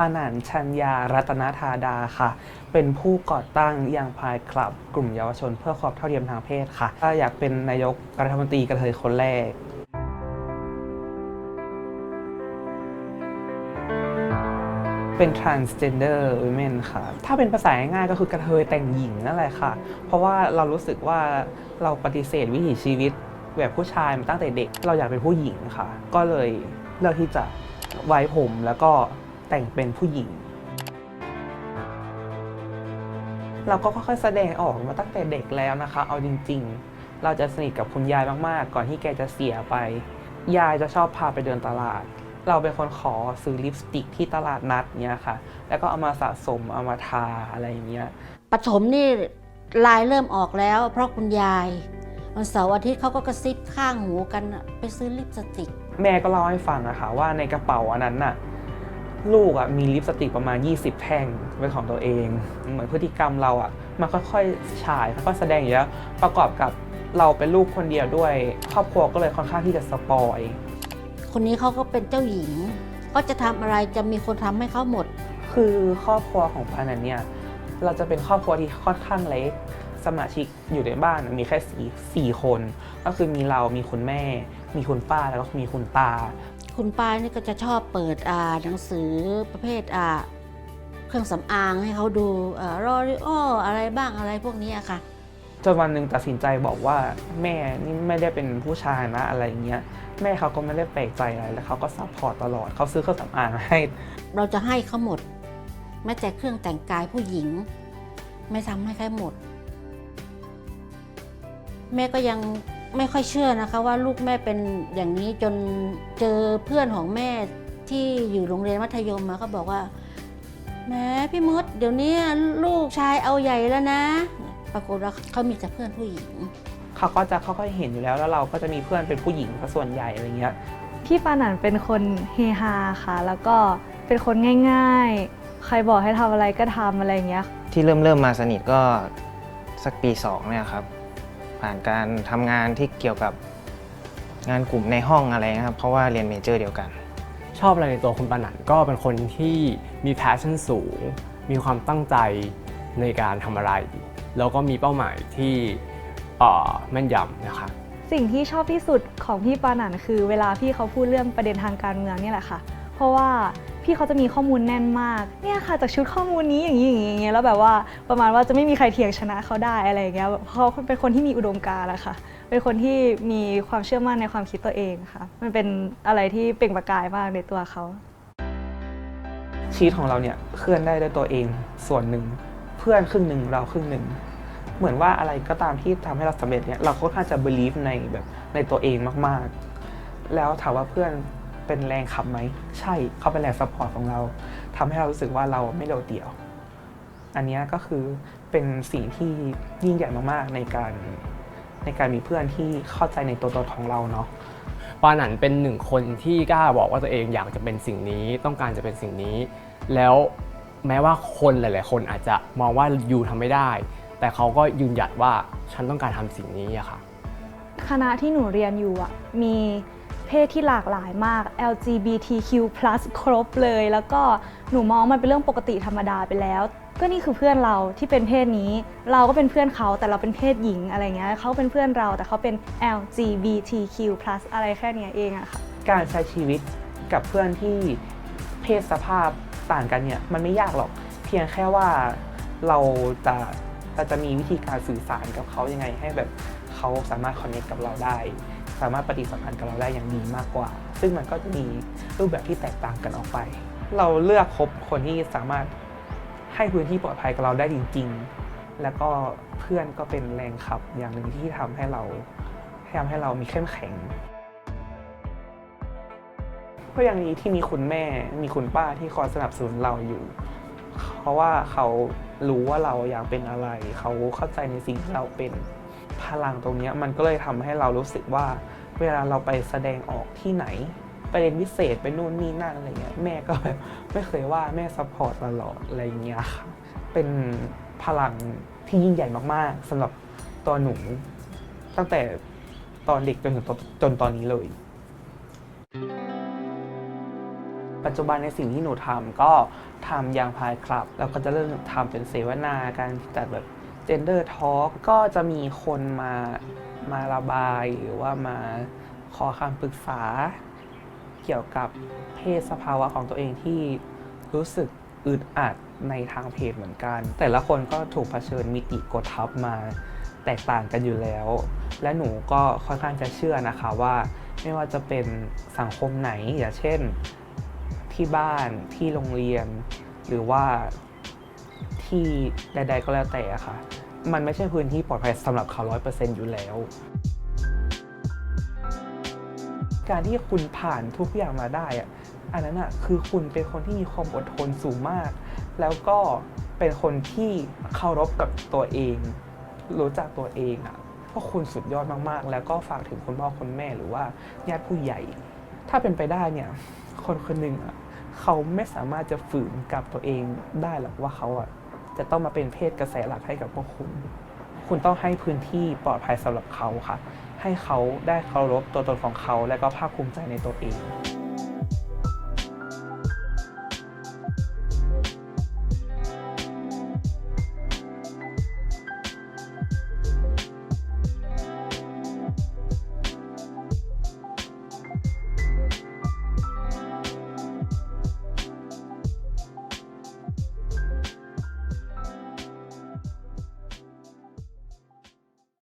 ปานันชัญญารัตนธาดาค่ะ เป็นผู้ก่อตั้งยังพายคลับ กลุ่มเยาวชนเพื่อความเท่าเทียมทางเพศค่ะถ้าอยากเป็นนายกรัฐมนตรีกระเทยคนแรก เป็น transgender women ค่ะ ถ้าเป็นภาษาง่ายก็คือกระเทยแต่งหญิงนั่นแหละค่ะ เพราะว่าเรารู้สึกว่าเราปฏิเสธวิถีชีวิตแบบผู้ชายมาตั้งแต่เด็ก เราอยากเป็นผู้หญิงค่ะ ก็เลยเลือกที่จะไว้ผมแล้วก็ แต่งเป็นผู้หญิง เราก็ค่อยๆแสดงออกมาตั้งแต่เด็กแล้วนะคะ เอาจริง ๆ เราจะสนิทกับคุณยายมากๆ ก่อนที่แกจะเสียไป ยายจะชอบพาไปเดินตลาด เราเป็นคนขอซื้อลิปสติกที่ตลาดนัดเนี้ยค่ะ แล้วก็เอามาสะสมเอามาทาอะไรอย่างเงี้ยปฐมนี่ลายเริ่มออกแล้ว เพราะคุณยายวันเสาร์อาทิตย์เขาก็กระซิบข้างหูกันน่ะไปซื้อลิปสติก แม่ก็เล่าให้ฟังอะค่ะว่าในกระเป๋าอันนั้นน่ะ ลูกอะมีลิปสติกประมาณ 20 แท่งเป็นของตัวเอง เหมือนพฤติกรรมเราอะมันค่อยๆฉายค่อยๆแสดงอยู่แล้วประกอบกับเราเป็นลูกคนเดียวด้วย ครอบครัวก็เลยค่อนข้างที่จะสปอย คนนี้เขาก็เป็นเจ้าหญิง ก็จะทำอะไรจะมีคนทำให้เขาหมด คือครอบครัวของปานันเนี่ยเราจะเป็นครอบครัวที่ค่อนข้างเล็กสมาชิกอยู่ในบ้านมีแค่สี่สี่คน ก็คือมีเรามีคุณแม่ มีคุณป้าแล้วก็มีคุณตา คุณป้านี่ก็จะชอบเปิดอ่าหนังสือประเภทอ่าเครื่องสำอางให้เขาดูรอริโออะไรบ้างอะไรพวกนี้อะค่ะ จนวันหนึ่งตัดสินใจบอกว่าแม่นี่ไม่ได้เป็นผู้ชายนะอะไรอย่างเงี้ยแม่เขาก็ไม่ได้แปลกใจอะไรแล้วเขาก็ซัพพอร์ตตลอดเขาซื้อเครื่องสำอางให้ เราจะให้เขาหมดแม้แต่เครื่องแต่งกายผู้หญิง ไม่ทำให้ใครหมด แม่ก็ยัง ไม่ค่อยเชื่อนะคะว่าลูกแม่เป็นอย่างนี้จนเจอเพื่อนของแม่ที่อยู่โรงเรียนมัธยมมาก็บอกว่าแหม้พี่มดเดี๋ยวนี้ลูกชายเอาใหญ่แล้วนะ ปรากฏว่าเขามีแต่เพื่อนผู้หญิงเขาก็จะค่อยๆเห็นอยู่แล้วแล้วเราก็จะมีเพื่อนเป็นผู้หญิงซะส่วนใหญ่อะไรเงี้ยพี่ปานันเป็นคนเฮฮาค่ะ แล้วก็เป็นคนง่าย ๆ ใครบอกให้ทำอะไรก็ทำอะไรอย่างเงี้ย ที่เริ่มเริ่มมาสนิทก็สักปีสองเนี่ยครับ ผ่านการทำงานที่เกี่ยวกับงานกลุ่มในห้องอะไรนะครับ เพราะว่าเรียนเมเจอร์เดียวกัน ชอบอะไรในตัวคุณปานันก็เป็นคนที่มี passion สูง มีความตั้งใจในการทำอะไร แล้วก็มีเป้าหมายที่เอ่อแม่นยำนะคะสิ่งที่ชอบที่สุดของพี่ปานันคือ เวลาพี่เขาพูดเรื่องประเด็นทางการเมืองเนี่ยแหละค่ะ เพราะว่า พี่เขาจะมีข้อมูลแน่นมากเนี่ยค่ะจากชุดข้อมูลนี้อย่างนี้อย่างนี้อย่างนี้แล้วแบบว่าประมาณว่าจะไม่มีใครเถียงชนะเขาได้อะไรอย่างเงี้ยเขาเป็นคนที่มีอุดมการณ์แหละค่ะเป็นคนที่มีความเชื่อมั่นในความคิดตัวเองค่ะ มันเป็นอะไรที่เปล่งประกายมากในตัวเขาชีวิตของเราเนี่ยเคลื่อนได้ด้วยตัวเองส่วนหนึ่ง เพื่อนครึ่งหนึ่งเราครึ่งหนึ่งเหมือนว่าอะไรก็ตามที่ทำให้เราสำเร็จเนี่ยเราค่อนข้างจะ believe ในแบบในตัวเองมากๆ แล้วถามว่าเพื่อน เป็นแรงขับไหม ใช่เขาเป็นแรงซัพพอร์ตของเราทำให้เรารู้สึกว่าเราไม่โดดเดี่ยว อันเนี้ยก็คือเป็นสิ่งที่ยิ่งใหญ่มากๆในการในการมีเพื่อนที่เข้าใจในตัวตนของเราเนาะปานันเป็นหนึ่งคนที่กล้าบอกว่าตัวเองอยากจะเป็นสิ่งนี้ต้องการจะเป็นสิ่งนี้ แล้วแม้ว่าคนหลาย ๆ คนอาจจะมองว่ายูทำไม่ได้ แต่เขาก็ยืนหยัดว่าฉันต้องการทำสิ่งนี้อะค่ะคณะที่หนูเรียนอยู่อะมีเพ ศที่หลากหลายมาก LGBTQ+ ครบเลย แล้วก็หนูมองมันเป็นเรื่องปกติธรรมดาไปแล้ว ก็นี่คือเพื่อนเราที่เป็นเพศนี้ เราก็เป็นเพื่อนเขาแต่เราเป็นเพศหญิงอะไรเงี้ยเขาเป็นเพื่อนเราแต่เขาเป็น LGBTQ+ อะไรแค่เนี้ยเองอะค่ะการใช้ชีวิตกับเพื่อนที่เพศสภาพต่างกันเนี่ยมันไม่ยากหรอก เพียงแค่ว่าเราจะเราจะมีวิธีการสื่อสารกับเขายังไงให้แบบ เขาสามารถคอนเนคกับเราได้ สามารถปฏิสัมพันธ์กับเราได้อย่างดีมากกว่า ซึ่งมันก็จะมีรูปแบบที่แตกต่างกันออกไป เราเลือกคบคนที่สามารถให้พื้นที่ปลอดภัยกับเราได้จริง ๆ แล้วก็เพื่อนก็เป็นแรงขับอย่างหนึ่งที่ทำให้เราทำให้เรามีเข้มแข็งก็ยังดีที่มีคุณแม่มีคุณป้าที่คอยสนับสนุนเราอยู่ เพราะว่าเขารู้ว่าเราอยากเป็นอะไร เขาเข้าใจในสิ่งที่เราเป็น พลังตรงนี้มันก็เลยทำให้เรารู้สึกว่า เวลาเราไปแสดงออกที่ไหนไปเรียนพิเศษไปนู่นนี่นั่นอะไรเงี้ยแม่ก็แบบไม่เคยว่าแม่ซัพพอร์ตตลอดอะไรเงี้ยค่ะเป็นพลังที่ยิ่งใหญ่มากๆสำหรับตัวหนู ตั้งแต่ตอนเด็กจนถึงจนตอนนี้เลย ปัจจุบันในสิ่งที่หนูทำก็ทำยางพายคลับ แล้วก็จะเริ่มทำเป็นเสวนาการจัดแบบ gender talk ก็จะมีคนมามาระบายหรือว่ามาขอคำปรึกษา เกี่ยวกับเพศสภาวะของตัวเองที่รู้สึกอึดอัดในทางเพศเหมือนกัน แต่ละคนก็ถูกเผชิญมิติกดทับมาแตกต่างกันอยู่แล้ว และหนูก็ค่อนข้างจะเชื่อนะคะว่าไม่ว่าจะเป็นสังคมไหนอย่างเช่นที่บ้านที่โรงเรียน หรือว่า ที่ใดๆก็แล้วแต่อะค่ะ มันไม่ใช่พื้นที่ปลอดภัยสำหรับเขาร้อยเปอร์เซ็นต์อยู่แล้ว การที่คุณผ่านทุกอย่างมาได้อะอันนั้นอะคือคุณเป็นคนที่มีความอดทนสูงมาก แล้วก็เป็นคนที่เคารพกับตัวเอง รู้จักตัวเองอะพวกคุณสุดยอดมากๆ แล้วก็ฝากถึงคุณพ่อคุณแม่หรือว่าญาติผู้ใหญ่ ถ้าเป็นไปได้เนี่ย คนคนหนึ่งอะเขาไม่สามารถจะฝืนกับตัวเองได้หรอกว่าเขาอะ จะต้องมาเป็นเพศกระแสหลักให้กับพวกคุณ คุณต้องให้พื้นที่ปลอดภัยสำหรับเขาค่ะ ให้เขาได้เคารพตัวตนของเขาและก็ภาคภูมิใจในตัวเอง